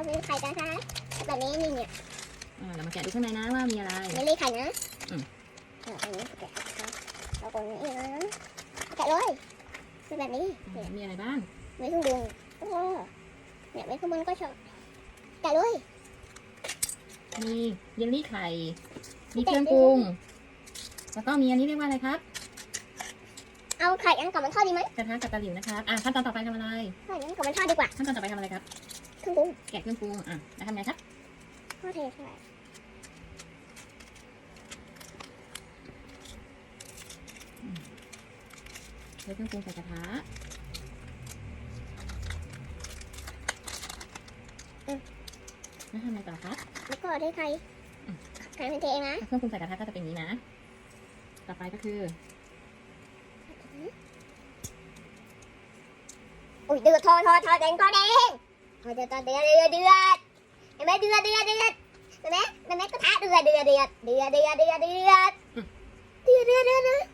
เราเป็นไข่กันคะแบบนี้นี่เนี่ยอ่าเรามาแกะดูข้างในนะว่ามีอะไร ไม่รีไข่นะอืม เอออันนี้แกะนะคะเรากดนี่นะแกะเลยเป็นแบบนี้อ่าเนี่ยมีอะไรบ้างไม่เครื่องดึงโอ้โหเนี่ยไม่ข้างบนก็ชอบแกะเลย มีเยลลี่ไข่มีเครื่องปรุงแล้วก็มีอันนี้เรียกว่าอะไรครับเอาไข่อันกับมันทอดดีไหมกระทะกับตะหลิวนะครับอ่าขั้นตอนต่อไปทำอะไรไข่อันกับมันทอดดีกว่าขั้นตอนต่อไปทำอะไรครับ เครื่องปรุงแกะเครื่องปรุงอะแล้วทำไงครับทอดเทใส่ใช้เครื่องปรุงใส่กระทะแล้วทำอะไรต่อครับ แล้วก็เทไข่อืมไข่เป็นเทเองนะ เครื่องปรุงใส่กระทะก็จะเป็นอย่างนี้นะ ต่อไปก็คือ อุ้ยเดือดทอดทอดทอดแดงทอดแดง ทอดเดือดทอดเดือดเดือดเดือดเห็นไหมเดือดเดือดเดือดเห็นไหมเห็นไหมกระทะเดือดเดือดเดือดเดือดเดือดเดือดเดือดเดือดเดือดเดือดเดือดเดือด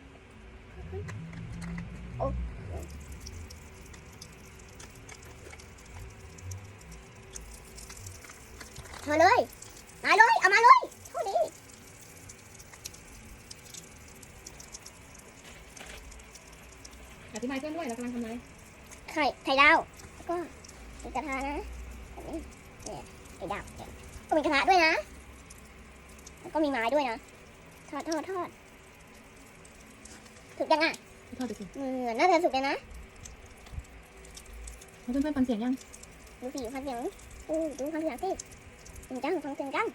โอ้มาเลย มาเลย เอามาเลยเท่านี้อธิบายเพื่อนด้วยเรากำลังทำอะไรไข่ไข่ดาวแล้วก็ มีกระทะนะแบบนี้เนี่ยไข่ดาวเนี่ยก็มีกระทะด้วยนะแล้วก็มีไม้ด้วยนะทอดทอดทอดถูกยังอะทอดดูสิเหมือนน่าจะสุกเลยนะให้เพื่อนๆฟังเสียงยังดูสิฟังเสียงอู้ดูฟังเสียงสิจริงจังฟังเสียงจัง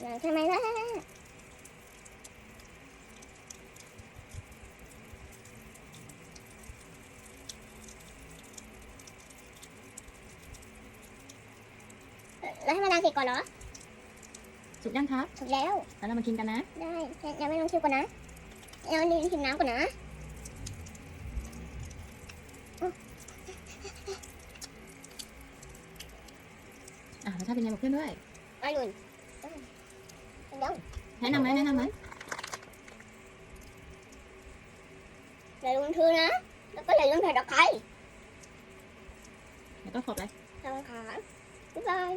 อย่างใช่ไหมล่ะ แล้วให้มันนานเสร็จก่อนเหรอ สุกยังครับ ถูกแล้ว แล้วเรามากินกันนะ ได้ยังยังไม่ลองชิมก่อนนะยังนี่ชิมน้ำก่อนนะอะรสชาติเป็นไงบอกเพื่อนด้วย อร่อยเดี๋ยวแนะนำไหมแนะนำไหมอย่าลืมทือนะ แล้วก็อย่าลืมใส่ตะไคร้แล้วก็ขอบอะไรตะไคร้บ๊ายบาย